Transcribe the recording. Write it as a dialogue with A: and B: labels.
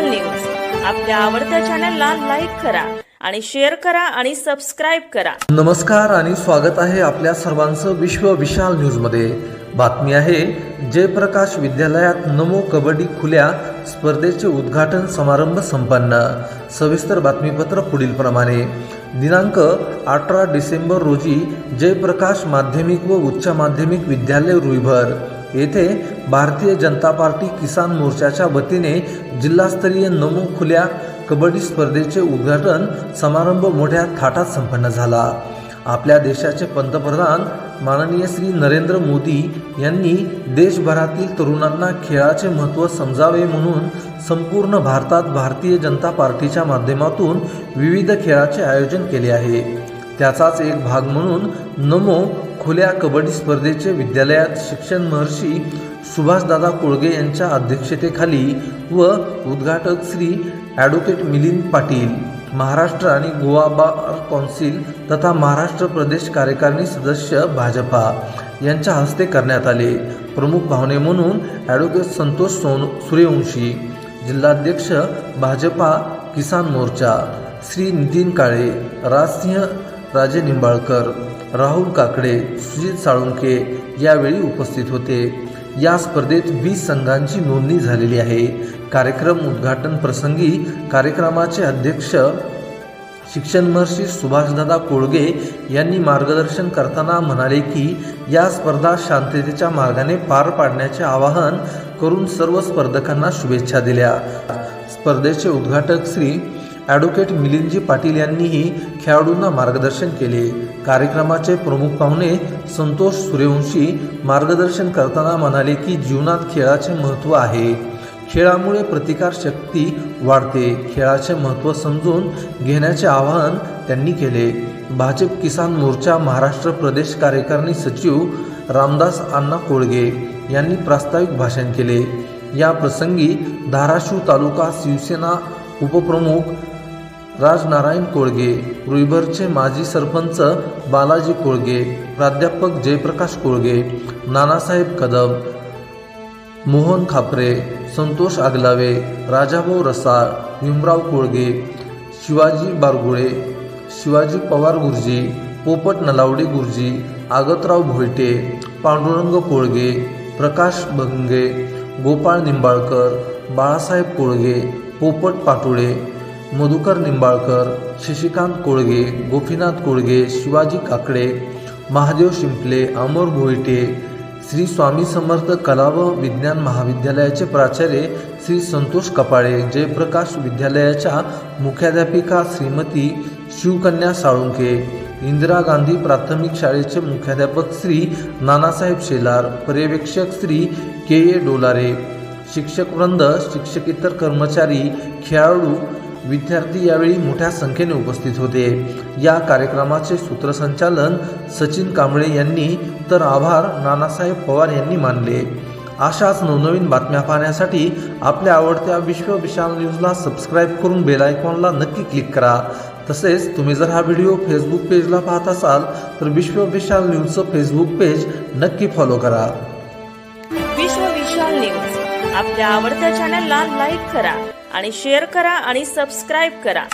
A: विशाल news आपल्या आवडत्या चॅनलला लाईक करा आणि शेअर करा आणि सबस्क्राईब करा.
B: नमस्कार आणि स्वागत आहे आपल्या सर्वांचं विश्व विशाल न्यूजमध्ये. बातमी आहे जयप्रकाश विद्यालयात नमो कबड्डी खुल्या स्पर्धेचे उद्घाटन समारंभ संपन्न. सविस्तर बातमीपत्र पुढीलप्रमाणे दिनांक अठरा डिसेंबर रोजी जयप्रकाश माध्यमिक व उच्च माध्यमिक विद्यालय रुईभर. येथे भारतीय जनता पार्टी किसान मोर्चाच्या वतीने जिल्हास्तरीय नमो खुल्या कबड्डी स्पर्धेचे उद्घाटन समारंभ मोठ्या थाटात संपन्न झाला. आपल्या देशाचे पंतप्रधान माननीय श्री नरेंद्र मोदी यांनी देशभरातील तरुणांना खेळाचे महत्त्व समजावे म्हणून संपूर्ण भारतात भारतीय जनता पार्टीच्या माध्यमातून विविध खेळाचे आयोजन केले आहे. त्याचाच एक भाग म्हणून नमो खुल्या कबड्डी स्पर्धेचे विद्यालयात शिक्षण महर्षी सुभाषदादा कोळगे यांच्या अध्यक्षतेखाली व उद्घाटक श्री ॲडव्होकेट मिलिंद पाटील महाराष्ट्र आणि गोवा बार कौन्सिल तथा महाराष्ट्र प्रदेश कार्यकारिणी सदस्य भाजपा यांच्या हस्ते करण्यात आले. प्रमुख पाहुणे म्हणून ॲडव्होकेट संतोष सोन सूर्यवंशी जिल्हाध्यक्ष भाजपा किसान मोर्चा श्री नितीन काळे राजसिंह राजे निंबाळकर राहुल काकडे सुजित साळुंके यावेळी उपस्थित होते. या स्पर्धेत वीस संघांची नोंदणी झालेली आहे. कार्यक्रम उद्घाटन प्रसंगी कार्यक्रमाचे अध्यक्ष शिक्षण महर्षी सुभाषदादा कोळगे यांनी मार्गदर्शन करताना म्हणाले की या स्पर्धा शांततेच्या मार्गाने पार पाडण्याचे आवाहन करून सर्व स्पर्धकांना शुभेच्छा दिल्या. स्पर्धेचे उद्घाटक श्री ॲडव्होकेट मिलिंदजी पाटील यांनीही खेळाडूंना मार्गदर्शन केले. कार्यक्रमाचे प्रमुख पाहुणे संतोष सूर्यवंशी मार्गदर्शन करताना म्हणाले की जीवनात खेळाचे महत्त्व आहे. खेळामुळे प्रतिकार शक्ती वाढते. खेळाचे महत्त्व समजून घेण्याचे आवाहन त्यांनी केले. भाजप किसान मोर्चा महाराष्ट्र प्रदेश कार्यकारिणी सचिव रामदास अण्णा कोळगे यांनी प्रास्ताविक भाषण केले. या प्रसंगी धाराशिव तालुका शिवसेना उपप्रमुख राजनारायण कोळगे रुईभरचे माजी सरपंच बालाजी कोळगे प्राध्यापक जयप्रकाश कोळगे नानासाहेब कदम मोहन खापरे संतोष आगलावे राजाभाऊ रसाळ भीमराव कोळगे शिवाजी बारगुळे शिवाजी पवार गुरुजी पोपट नलावडे गुरुजी आगतराव भोयटे पांडुरंग कोळगे प्रकाश भंगे गोपाळ निंबाळकर बाळासाहेब कोळगे पोपट पाटोळे मधुकर निंबाळकर शशिकांत कोळगे गोपीनाथ कोळगे शिवाजी काकडे महादेव शिंपले अमोर भोईटे श्री स्वामी समर्थ कला व विज्ञान महाविद्यालयाचे प्राचार्य श्री संतोष कपाळे जयप्रकाश विद्यालयाच्या मुख्याध्यापिका श्रीमती शिवकन्या साळुंके इंदिरा गांधी प्राथमिक शाळेचे मुख्याध्यापक श्री नानासाहेब शेलार पर्यवेक्षक श्री के ए डोलारे शिक्षकवृंद शिक्षकेतर कर्मचारी खेळाडू विद्यार्थी यावेळी मोठ्या संख्येने उपस्थित होते. या कार्यक्रमाचे सूत्रसंचालन सचिन कांबळे यांनी तर आभार नानासाहेब पवार यांनी मानले. अशाच नवनवीन बातम्या पाहण्यासाठी आपल्या आवडत्या विश्व विशाल न्यूजला सबस्क्राईब करून बेल आयकॉनला नक्की क्लिक करा. तसेच तुम्ही जर हा व्हिडिओ फेसबुक पेजला पाहत असाल तर विश्व विशाल न्यूजचं फेसबुक पेज नक्की फॉलो करा.
A: विश्व विशाल न्यूज. आपल्या आवडत्या चॅनलला लाईक करा. आणि शेअर करा आणि सबस्क्राईब करा.